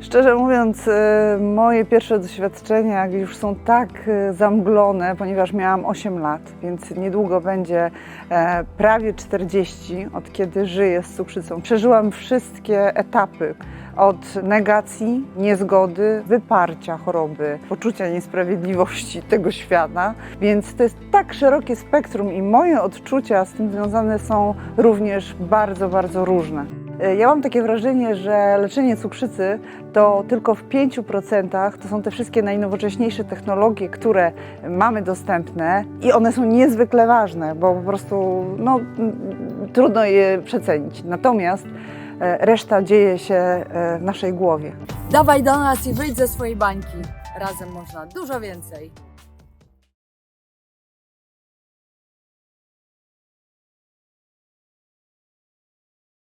Szczerze mówiąc, e, moje pierwsze doświadczenia już są tak e, zamglone, ponieważ miałam 8 lat, więc niedługo będzie e, prawie 40, od kiedy żyję z cukrzycą. Przeżyłam wszystkie etapy. Od negacji, niezgody, wyparcia choroby, poczucia niesprawiedliwości tego świata. Więc to jest tak szerokie spektrum i moje odczucia z tym związane są również bardzo, bardzo różne. E, Ja mam takie wrażenie, że leczenie cukrzycy to tylko w 5% to są te wszystkie najnowocześniejsze technologie, które mamy dostępne i one są niezwykle ważne, bo po prostu no, trudno je przecenić. Natomiast e, reszta dzieje się e, w naszej głowie. Dawaj do nas i wyjdź ze swojej bańki. Razem można dużo więcej.